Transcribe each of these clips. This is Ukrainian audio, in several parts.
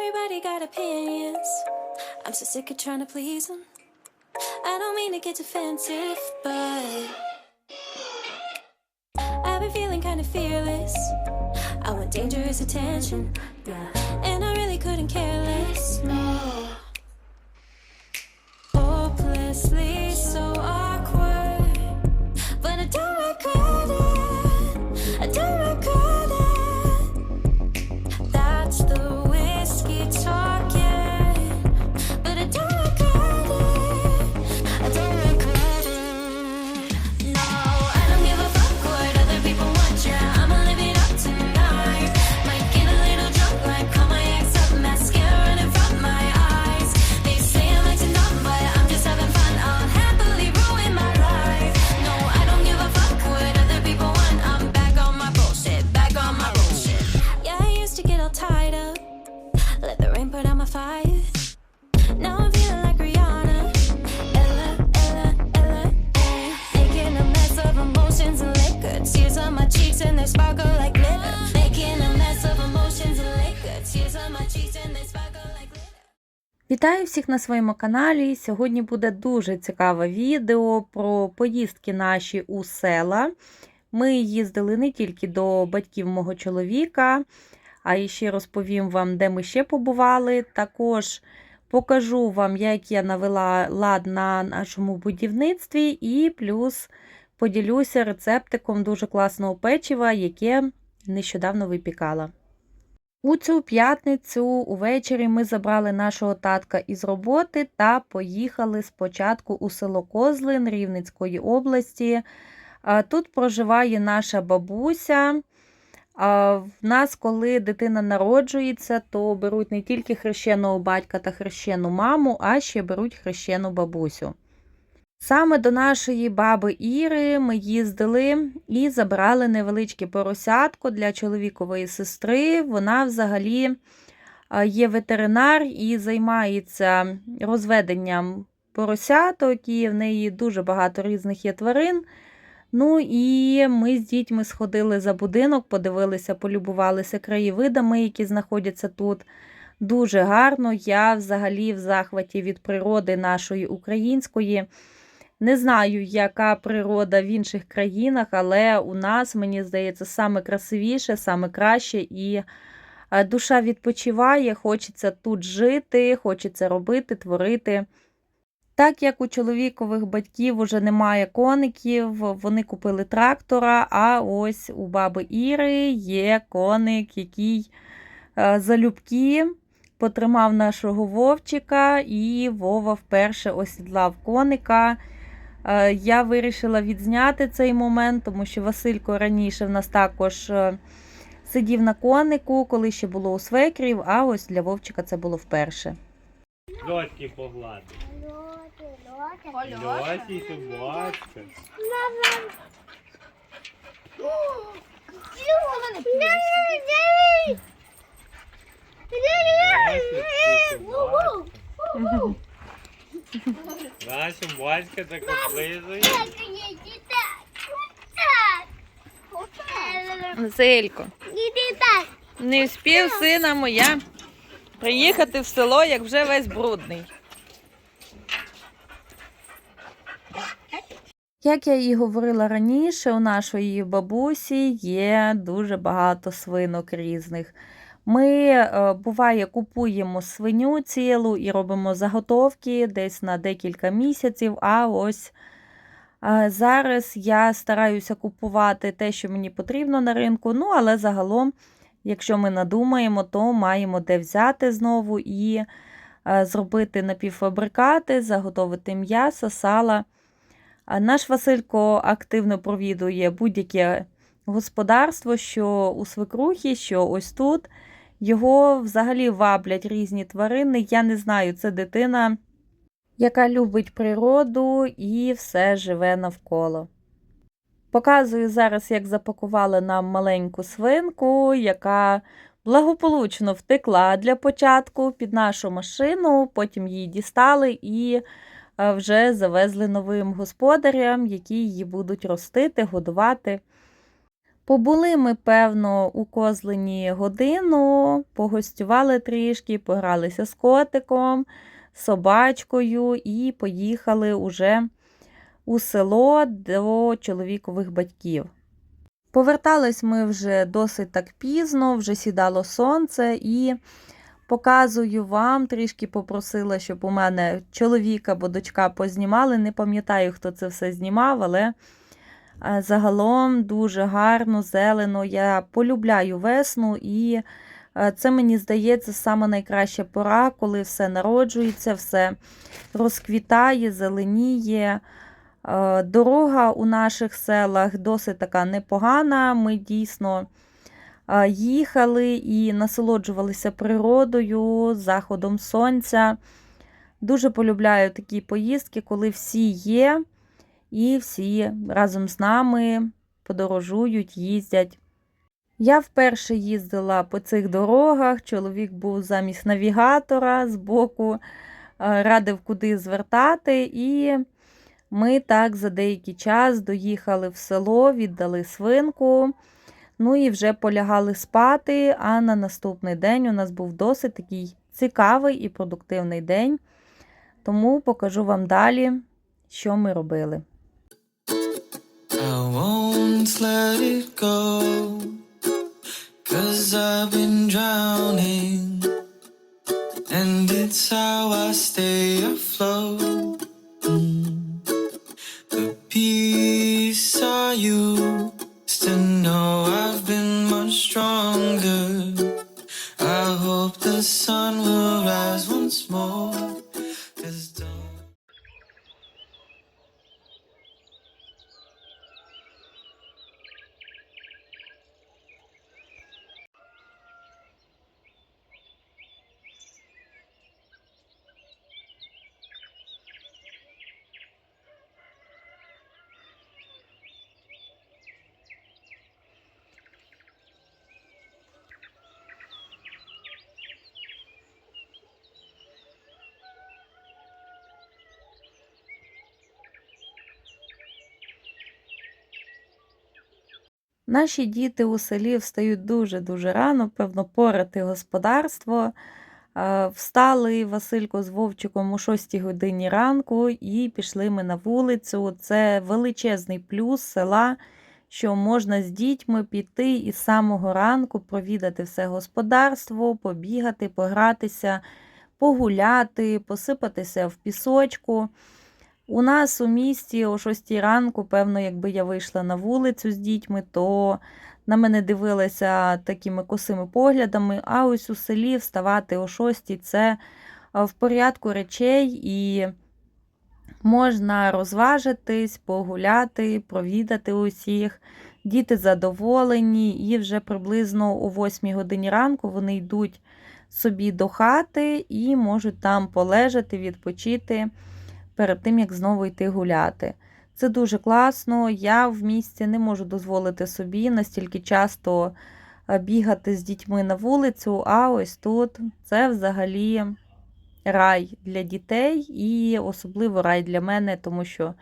Everybody got opinions. I'm so sick of trying to please them. I don't mean to get defensive, but I've been feeling kind of fearless. I want dangerous attention, yeah. and I really couldn't care less. No. Hopelessly Вітаю всіх на своєму каналі. Сьогодні буде дуже цікаве відео про поїздки наші у села. Ми їздили не тільки до батьків мого чоловіка, а ще розповім вам, де ми ще побували. Також покажу вам, як я навела лад на нашому будівництві, і плюс поділюся рецептиком дуже класного печива, яке нещодавно випікала. У цю п'ятницю увечері ми забрали нашого татка із роботи та поїхали спочатку у село Козлин Рівненської області. Тут проживає наша бабуся. В нас, коли дитина народжується, то беруть не тільки хрещеного батька та хрещену маму, а ще беруть хрещену бабусю. Саме до нашої баби Іри ми їздили і забрали невеличке поросятко для чоловікової сестри. Вона взагалі є ветеринар і займається розведенням поросяток, і в неї дуже багато різних є тварин. Ну і ми з дітьми сходили за будинок, подивилися, полюбувалися краєвидами, які знаходяться тут. Дуже гарно. Я взагалі в захваті від природи нашої української. Не знаю, яка природа в інших країнах, але у нас, мені здається, саме красивіше, саме краще, і е, душа відпочиває, хочеться тут жити, хочеться робити, творити. Так як у чоловікових батьків уже немає коників, вони купили трактора, а ось у баби Іри є коник, який е, залюбки потримав нашого вовчика, і Вова вперше осідлав коника. Е, Я вирішила відзняти цей момент, тому що Василько раніше в нас також е, сидів на конику, коли ще було у свекрів, а ось для Вовчика це було вперше. Льотки поглади. Льоті, собачка. Наша батька так облизує. Василько, не вспів сина моя приїхати в село, як вже весь брудний. Як я і говорила раніше, у нашої бабусі є дуже багато свинок різних. Ми, е, буває, купуємо свиню цілу і робимо заготовки десь на декілька місяців. А ось е, зараз я стараюся купувати те, що мені потрібно на ринку. Ну, але загалом, якщо ми надумаємо, то маємо де взяти знову і е, зробити напівфабрикати, заготовити м'ясо, сала. Наш Василько активно провідує будь-яке господарство, що у свекрухі, що ось тут. Його взагалі ваблять різні тварини. Я не знаю, це дитина, яка любить природу і все живе навколо. Показую зараз, як запакували нам маленьку свинку, яка благополучно втекла для початку під нашу машину, потім її дістали і е, вже завезли новим господарям, які її будуть ростити, годувати. Побули ми, певно, у Козлині годину, погостювали трішки, погралися з котиком, собачкою і поїхали уже у село до чоловікових батьків. Повертались ми вже досить так пізно, вже сідало сонце і показую вам, трішки попросила, щоб у мене чоловік або дочка познімали. Не пам'ятаю, хто це все знімав, але загалом дуже гарно, зелено. Я полюбляю весну, і е, це мені здається саме найкраща пора, коли все народжується, все розквітає, зеленіє. Е, Дорога у наших селах досить така непогана. Ми дійсно е, їхали і насолоджувалися природою, заходом сонця. Дуже полюбляю такі поїздки, коли всі є, і всі разом з нами подорожують, їздять. Я вперше їздила по цих дорогах. Чоловік був замість навігатора збоку, е, радив, куди звертати. І ми так за деякий час доїхали в село, віддали свинку. Ну і вже полягали спати. А на наступний день у нас був досить такий цікавий і продуктивний день. Тому покажу вам далі, що ми робили. Let it go. Cause I've been drowning. And it's how I stay afloat. Наші діти у селі встають дуже-дуже рано, певно, порати господарство. Е, Встали Василько з Вовчиком о 6 годині ранку і пішли ми на вулицю. Це величезний плюс села, що можна з дітьми піти і з самого ранку провідати все господарство, побігати, погратися, погуляти, посипатися в пісочку. У нас у місті о 6 ранку, певно, якби я вийшла на вулицю з дітьми, то на мене дивилися такими косими поглядами. А ось у селі вставати о 6 це в порядку речей і можна розважитись, погуляти, провідати усіх. Діти задоволені, і вже приблизно о 8 годині ранку вони йдуть собі до хати і можуть там полежати, відпочити перед тим, як знову йти гуляти. Це дуже класно. Я в місті не можу дозволити собі настільки часто е, бігати з дітьми на вулицю, а ось тут це взагалі рай для дітей і особливо рай для мене, тому що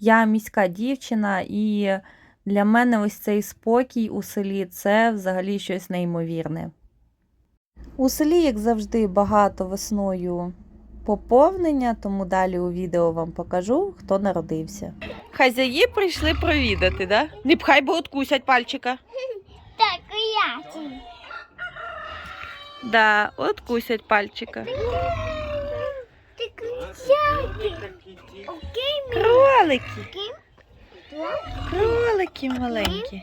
я міська дівчина, і для мене ось цей спокій у селі це взагалі щось неймовірне. У селі, як завжди, багато весною поповнення, тому далі у відео вам покажу, хто народився. Хазяї прийшли провідати, да? Не пхай, бо откусять пальчика. Так, я. Да, откусять пальчика. Кролики, кролики маленькі.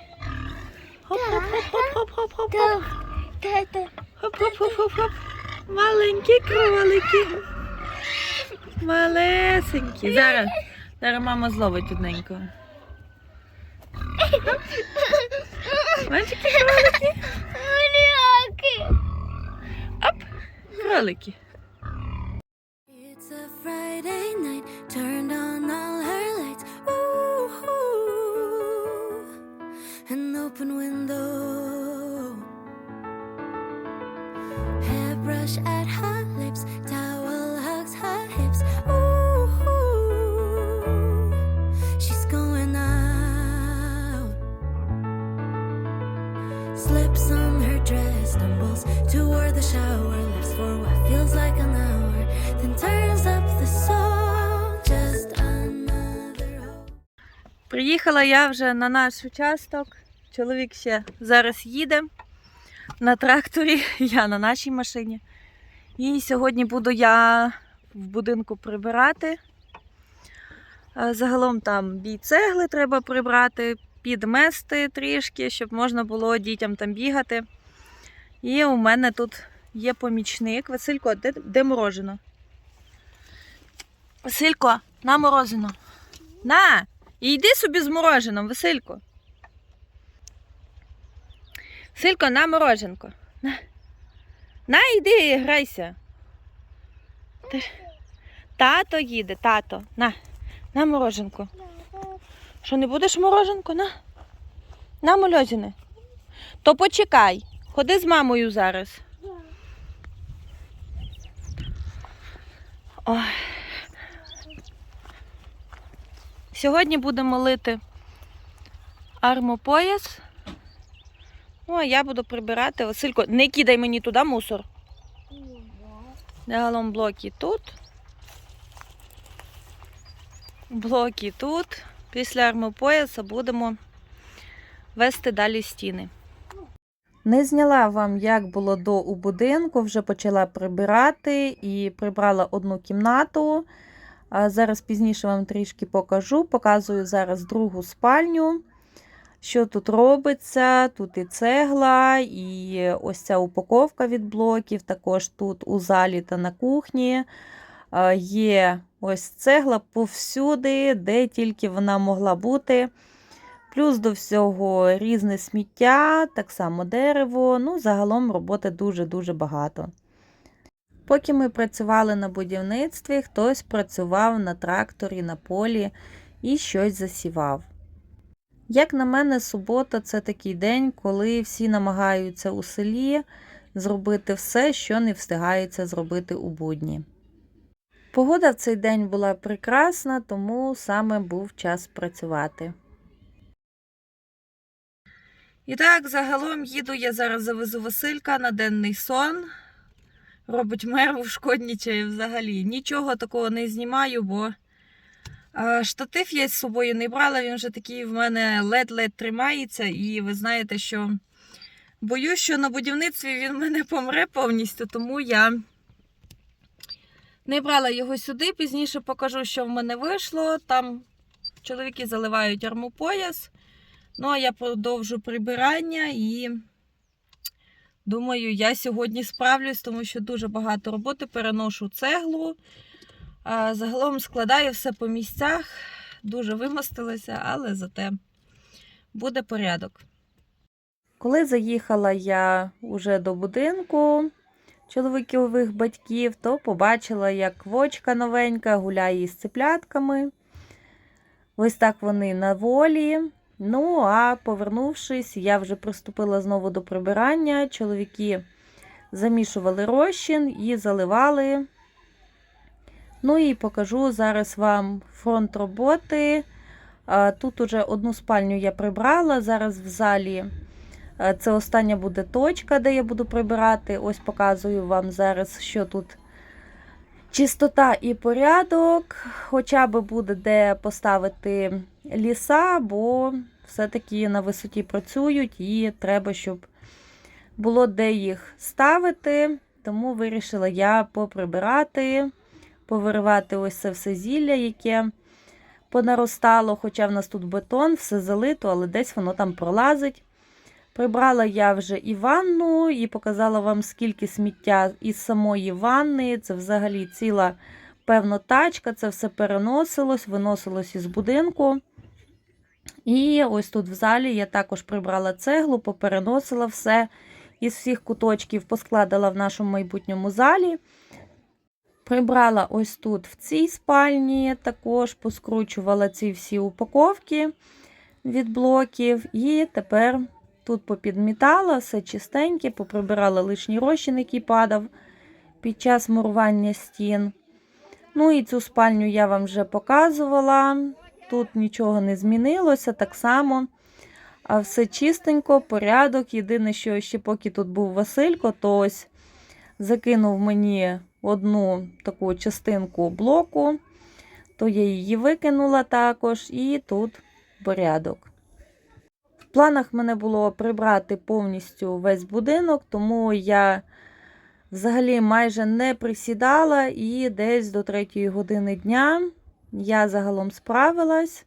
Хоп-хоп-хоп-хоп-хоп-хоп. так, так. Хоп-хоп-хоп-хоп. Маленькі кролики. Малесенькі. Зараз, зараз мама зловить одненького. Бачите, кролики? Мряки. Кролики. It's a Friday night, turned on all her lights. Ooh, an open window. Hairbrush at her lips, shower, laughs for what feels like an hour, then turns up the song, just another hope. Приїхала я вже на наш участок. Чоловік ще зараз їде на тракторі, я на нашій машині. І сьогодні буду я в будинку прибирати. Загалом там бій цегли треба прибрати, підмести трішки, щоб можна було дітям там бігати. І у мене тут є помічник. Василько, де, де морожено? Василько, на морозино. На! І йди собі з мороженом, Василько. Василько, на мороженко. На, на йди грайся. Тато їде, тато. На, на мороженко. Що не будеш мороженко? На. На мольозіне. То почекай. Ходи з мамою зараз. Ой. Сьогодні будемо лити армопояс. Ну, а я буду прибирати. Василько, не кидай мені туди мусор. Загалом блоки тут. Блоки тут. Після армопояса будемо вести далі стіни. Не зняла вам, як було до у будинку, вже почала прибирати і прибрала одну кімнату. Зараз пізніше вам трішки покажу. Показую зараз другу спальню. Що тут робиться? Тут і цегла, і ось ця упаковка від блоків. Також тут у залі та на кухні. Є ось цегла повсюди, де тільки вона могла бути. Плюс до всього різне сміття, так само дерево. Ну, загалом роботи дуже-дуже багато. Поки ми працювали на будівництві, хтось працював на тракторі, на полі і щось засівав. Як на мене, субота це такий день, коли всі намагаються у селі зробити все, що не встигаються зробити у будні. Погода в цей день була прекрасна, тому саме був час працювати. І так, загалом їду я зараз завезу Василька на денний сон. Робить мерву, шкоднічає взагалі. Нічого такого не знімаю, бо штатив я з собою не брала. Він вже такий в мене ледь-ледь тримається. І ви знаєте, що боюсь, що на будівництві він мене помре повністю, тому я не брала його сюди. Пізніше покажу, що в мене вийшло. Там чоловіки заливають армопояс. Ну, а я продовжу прибирання і думаю, я сьогодні справлюсь, тому що дуже багато роботи. Переношу цеглу. Загалом складаю все по місцях. Дуже вимостилася, але зате буде порядок. Коли заїхала я уже до будинку чоловікових батьків, то побачила, як вочка новенька гуляє із циплятками. Ось так вони на волі. Ну, а повернувшись, я вже приступила знову до прибирання. Чоловіки замішували розчин і заливали. Ну і покажу зараз вам фронт роботи. Тут уже одну спальню я прибрала. Зараз в залі це остання буде точка, де я буду прибирати. Ось показую вам зараз, що тут чистота і порядок. Хоча б буде де поставити ліса, бо все-таки на висоті працюють і треба, щоб було де їх ставити. Тому вирішила я поприбирати, повиривати ось це все зілля, яке понаростало. Хоча в нас тут бетон, все залито, але десь воно там пролазить. Прибрала я вже і ванну, і показала вам, скільки сміття із самої ванни. Це взагалі ціла певна тачка, це все переносилось, виносилось із будинку. І ось тут в залі я також прибрала цеглу, попереносила все із всіх куточків, поскладала в нашому майбутньому залі. Прибрала ось тут в цій спальні, також поскручувала ці всі упаковки від блоків. І тепер тут попідмітала все чистеньке, поприбирала лишній розчин, який падав під час мурування стін. Ну і цю спальню я вам вже показувала. Тут нічого не змінилося, так само. А все чистенько, порядок. Єдине, що ще поки тут був Василько, то ось закинув мені одну таку частинку блоку, то я її викинула також. І тут порядок. В планах мене було прибрати повністю весь будинок, тому я взагалі майже не присідала і десь до 3 години дня я загалом справилась.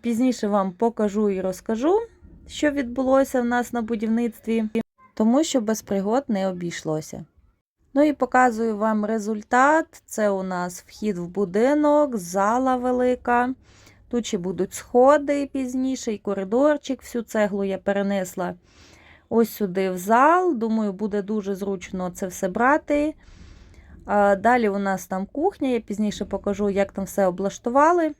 Пізніше вам покажу і розкажу, що відбулося в нас на будівництві, тому що без пригод не обійшлося. Ну і показую вам результат. Це у нас вхід в будинок, зала велика. Тут ще будуть сходи пізніше, і коридорчик. Всю цеглу я перенесла ось сюди в зал. Думаю, буде дуже зручно це все брати. Далі у нас там кухня, я пізніше покажу, як там все облаштували.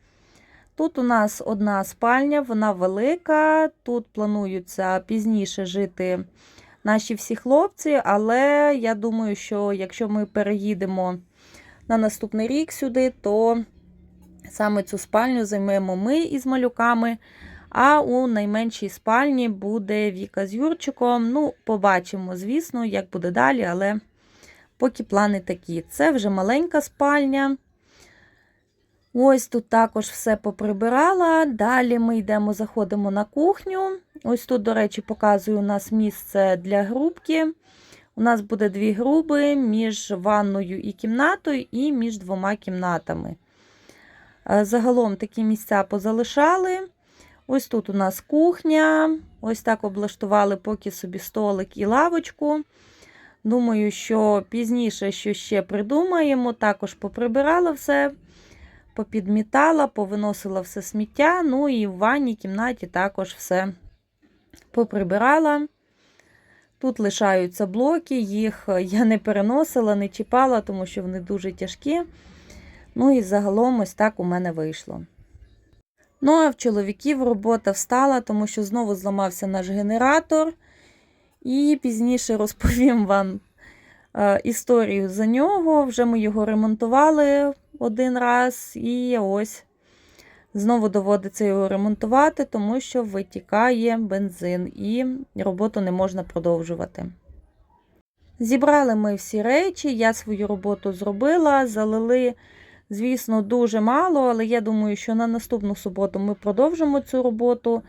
Тут у нас одна спальня, вона велика. Тут плануються пізніше жити наші всі хлопці, але я думаю, що якщо ми переїдемо на наступний рік сюди, то саме цю спальню займемо ми із малюками. А у найменшій спальні буде Віка з Юрчиком. Ну, побачимо, звісно, як буде далі, але поки плани такі. Це вже маленька спальня. Ось тут також все поприбирала. Далі ми йдемо, заходимо на кухню. Ось тут, до речі, показую у нас місце для грубки. У нас буде дві груби між ванною і кімнатою, і між двома кімнатами. Е, Загалом такі місця позалишали. Ось тут у нас кухня. Ось так облаштували поки собі столик і лавочку. Думаю, що пізніше що ще придумаємо. Також поприбирала все, попідмітала, повиносила все сміття. Ну і в ванній кімнаті також все поприбирала. Тут лишаються блоки, їх я не переносила, не чіпала, тому що вони дуже тяжкі. Ну і загалом ось так у мене вийшло. Ну, а в чоловіків робота встала, тому що знову зламався наш генератор. І пізніше розповім вам е, історію за нього. Вже ми його ремонтували один раз, і ось знову доводиться його ремонтувати, тому що витікає бензин і роботу не можна продовжувати. Зібрали ми всі речі, я свою роботу зробила, залили, звісно, дуже мало, але я думаю, що на наступну суботу ми продовжимо цю роботу.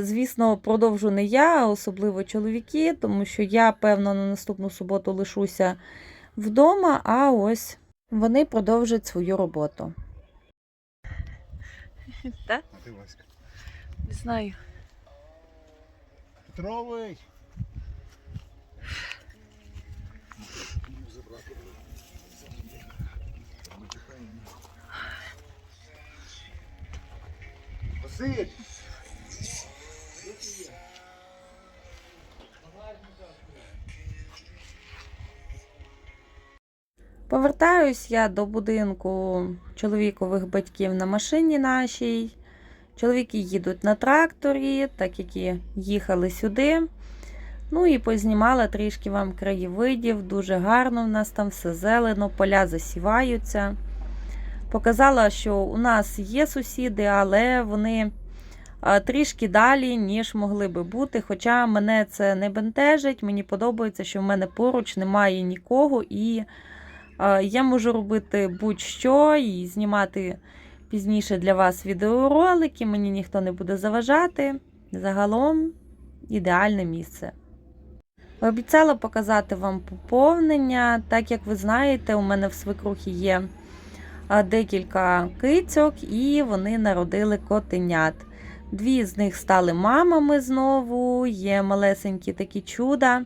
Звісно, продовжу не я, а особливо чоловіки, тому що я, певно, на наступну суботу лишуся вдома, а ось вони продовжать свою роботу. Так? Не знаю. Петрович! Василь! Повертаюсь я до будинку чоловікових батьків на машині нашій. Чоловіки їдуть на тракторі, так як і їхали сюди. Ну і познімала трішки вам краєвидів. Дуже гарно в нас там все зелено, поля засіваються. Показала, що у нас є сусіди, але вони трішки далі, ніж могли би бути. Хоча мене це не бентежить, мені подобається, що в мене поруч немає нікого, і я можу робити будь-що і знімати пізніше для вас відеоролики, мені ніхто не буде заважати. Загалом ідеальне місце. Обіцяла показати вам поповнення. Так як ви знаєте, у мене в свекрухі є декілька кицьок, і вони народили котенят. Дві з них стали мамами знову, є малесенькі такі чуда.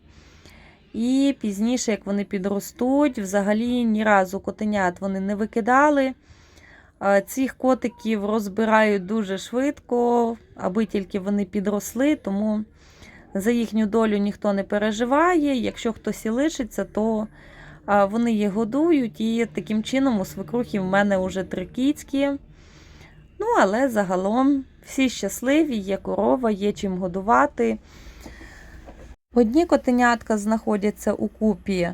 І пізніше, як вони підростуть, взагалі ні разу котенят вони не викидали. Цих котиків розбирають дуже швидко, аби тільки вони підросли, тому за їхню долю ніхто не переживає. Якщо хтось і лишиться, то вони їх годують. І таким чином у свекрухи в мене вже три. Ну, але загалом всі щасливі, є корова, є чим годувати. Одні котенятка знаходяться у купі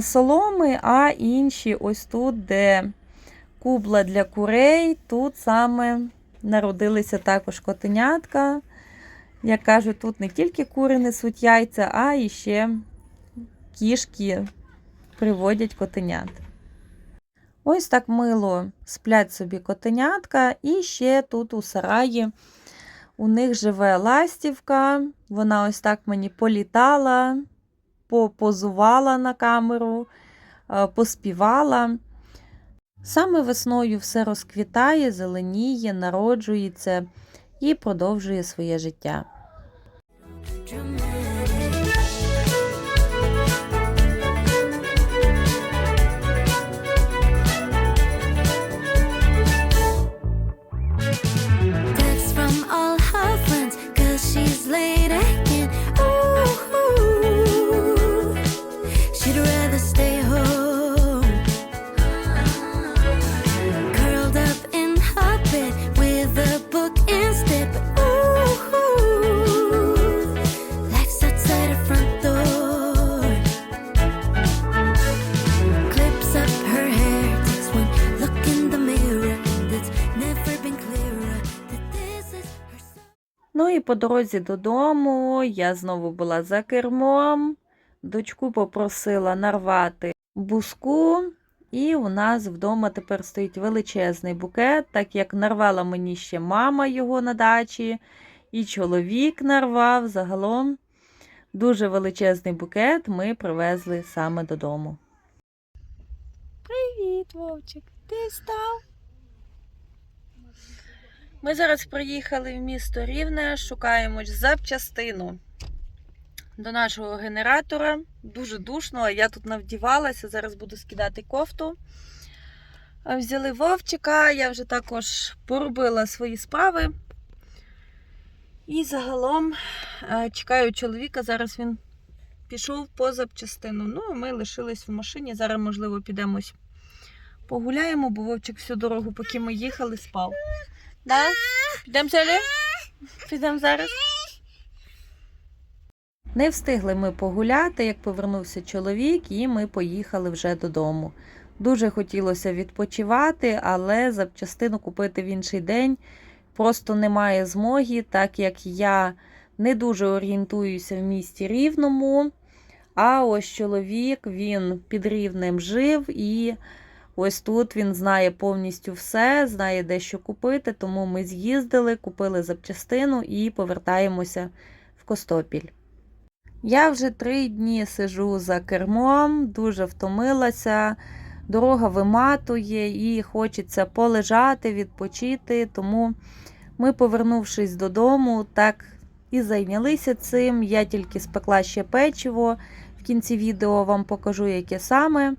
соломи, а інші ось тут, де кубла для курей. Тут саме народилися також котенятка. Як кажуть, тут не тільки кури несуть яйця, а і ще кішки приводять котенят. Ось так мило сплять собі котенятка, і ще тут у сараї у них живе ластівка. Вона ось так мені політала, попозувала на камеру, е, поспівала. Саме весною все розквітає, зеленіє, народжується і продовжує своє життя. По дорозі додому я знову була за кермом. Дочку попросила нарвати буску, і у нас вдома тепер стоїть величезний букет, так як нарвала мені ще мама його на дачі, і чоловік нарвав. Загалом дуже величезний букет ми привезли саме додому. Привіт, Вовчик! Ти встав? Ми зараз приїхали в місто Рівне, шукаємо запчастину до нашого генератора. Дуже душно, я тут навдівалася, зараз буду скидати кофту. Взяли Вовчика, я вже також поробила свої справи. І загалом е, чекаю чоловіка, зараз він пішов по запчастину. Ну, ми лишились в машині. Зараз, можливо, підемось погуляємо, бо Вовчик всю дорогу, поки ми їхали, спав. Да? Підемо сюди? Підемо зараз. Не встигли ми погуляти, як повернувся чоловік, і ми поїхали вже додому. Дуже хотілося відпочивати, але запчастину купити в інший день просто немає змоги, так як я не дуже орієнтуюся в місті рівному. А ось чоловік він під рівнем жив і Ось тут він знає повністю все, знає де що купити, тому ми з'їздили, купили запчастину і повертаємося в Костопіль. Я вже три дні сижу за кермом, дуже втомилася, дорога виматує і хочеться полежати, відпочити. Тому ми, повернувшись додому, так і зайнялися цим. Я тільки спекла ще печиво. В кінці відео вам покажу, яке саме.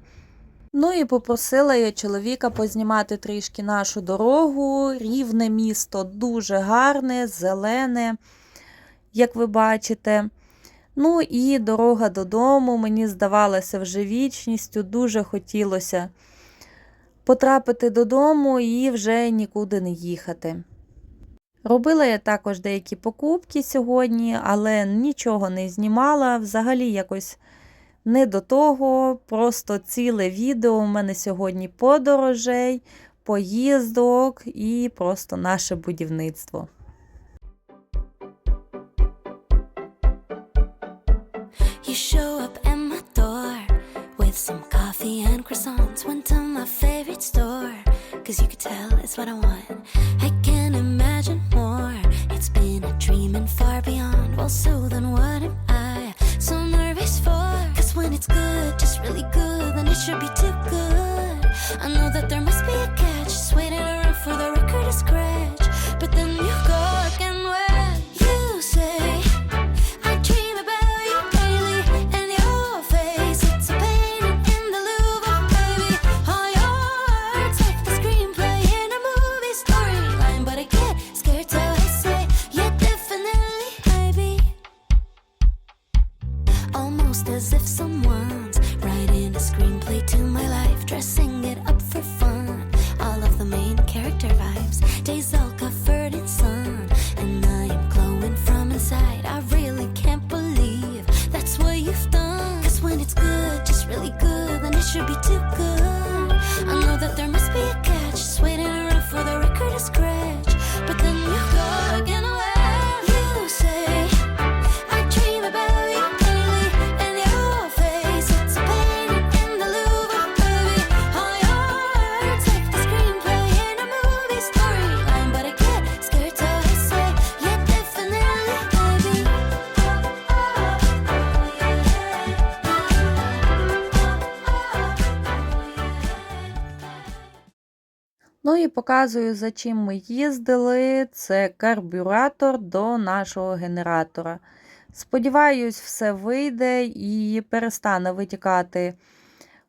Ну і попросила я чоловіка познімати трішки нашу дорогу. Рівне місто дуже гарне, зелене, як ви бачите. Ну і дорога додому, мені здавалося вже вічністю, дуже хотілося потрапити додому і вже нікуди не їхати. Робила я також деякі покупки сьогодні, але нічого не знімала, взагалі якось не до того, просто ціле відео у мене сьогодні подорожей, поїздок і просто наше будівництво. You show up at my door with some coffee and croissants. Went to my favorite store, cause you could tell it's what I want. I can't imagine more. It's been a dream and far beyond. Well, so then what when it's good, just really good, then it should be too good. I know that there must be a catch, just waiting around for the record to scratch. Ну і показую, за чим ми їздили. Це карбюратор до нашого генератора. Сподіваюсь, все вийде і перестане витікати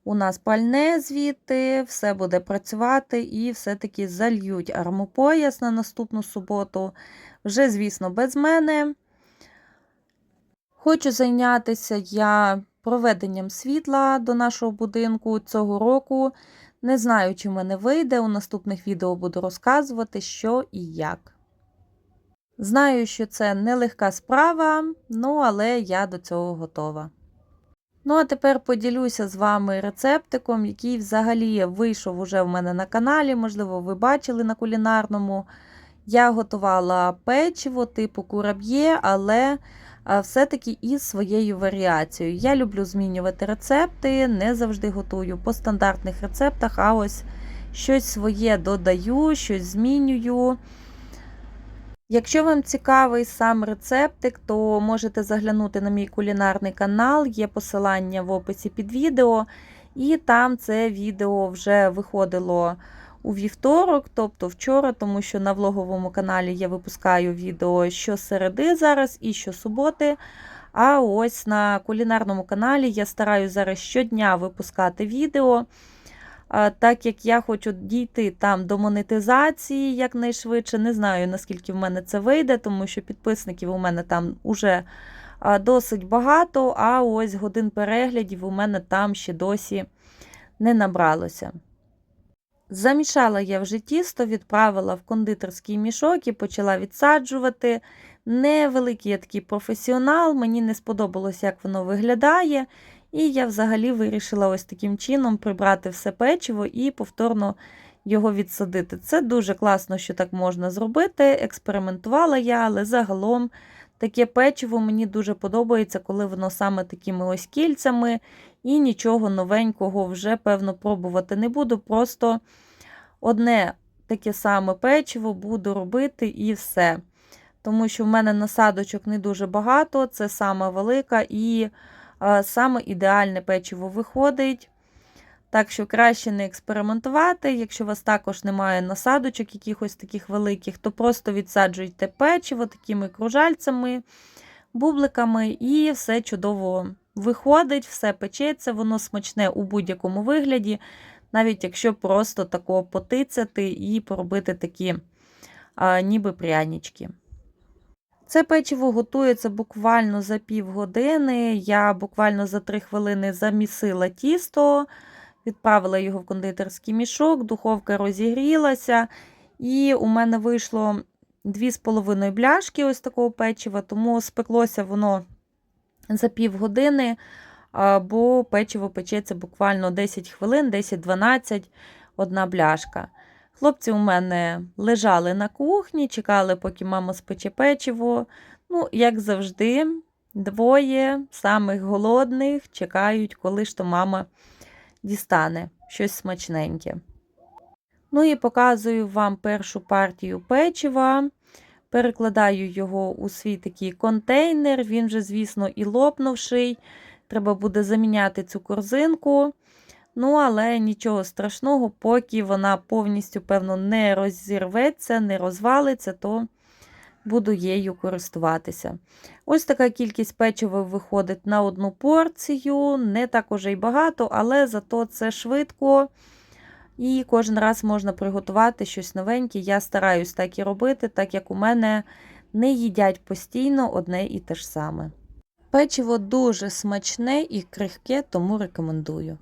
у нас пальне звідти, все буде працювати і все-таки зальють армопояс на наступну суботу. Вже, звісно, без мене. Хочу зайнятися я проведенням світла до нашого будинку цього року. Не знаю, чи в мене вийде. У наступних відео буду розказувати, що і як. Знаю, що це нелегка справа, ну але я до цього готова. Ну, а тепер поділюся з вами рецептиком, який взагалі вийшов уже в мене на каналі. Можливо, ви бачили на кулінарному. Я готувала печиво типу кураб'є, але все-таки із своєю варіацією. Я люблю змінювати рецепти, не завжди готую по стандартних рецептах, а ось щось своє додаю, щось змінюю. Якщо вам цікавий сам рецептик, то можете заглянути на мій кулінарний канал, є посилання в описі під відео, і там це відео вже виходило у вівторок, тобто вчора, тому що на влоговому каналі я випускаю відео щосереди зараз і щосуботи. А ось на кулінарному каналі я стараюся зараз щодня випускати відео. Так як я хочу дійти там до монетизації якнайшвидше, не знаю, наскільки в мене це вийде, тому що підписників у мене там уже досить багато, а ось годин переглядів у мене там ще досі не набралося. Замішала я вже тісто, відправила в кондитерський мішок і почала відсаджувати. Невеликий я такий професіонал, мені не сподобалось, як воно виглядає. І я взагалі вирішила ось таким чином прибрати все печиво і повторно його відсадити. Це дуже класно, що так можна зробити. Експериментувала я, але загалом таке печиво мені дуже подобається, коли воно саме такими ось кільцями, і нічого новенького вже, певно, пробувати не буду. Просто одне таке саме печиво буду робити і все. Тому що в мене насадочок не дуже багато, це саме велика і саме ідеальне печиво виходить. Так що краще не експериментувати. Якщо у вас також немає насадочок, якихось таких великих, то просто відсаджуйте печиво такими кружальцями, бубликами, і все чудово виходить, все печеться, воно смачне у будь-якому вигляді, навіть якщо просто такого потицяти і поробити такі а, ніби прянички. Це печиво готується буквально за півгодини. Я буквально за 3 хвилини замісила тісто, відправила його в кондитерський мішок, духовка розігрілася, і у мене вийшло 2,5 бляшки ось такого печива, тому спеклося воно за півгодини, бо печиво печеться буквально 10 хвилин, 10-12 одна бляшка. Хлопці у мене лежали на кухні, чекали, поки мама спече печиво. Ну, як завжди, двоє самих голодних чекають, коли ж то мама дістане щось смачненьке. Ну і показую вам першу партію печива. Перекладаю його у свій такий контейнер. Він вже, звісно, і лопнувший. Треба буде заміняти цю корзинку. Ну, але нічого страшного, поки вона повністю, певно, не розірветься, не розвалиться, то буду її користуватися. Ось така кількість печива виходить на одну порцію. Не так уже й багато, але зато це швидко. І кожен раз можна приготувати щось новеньке. Я стараюсь так і робити, так як у мене не їдять постійно одне і те ж саме. Печиво дуже смачне і крихке, тому рекомендую.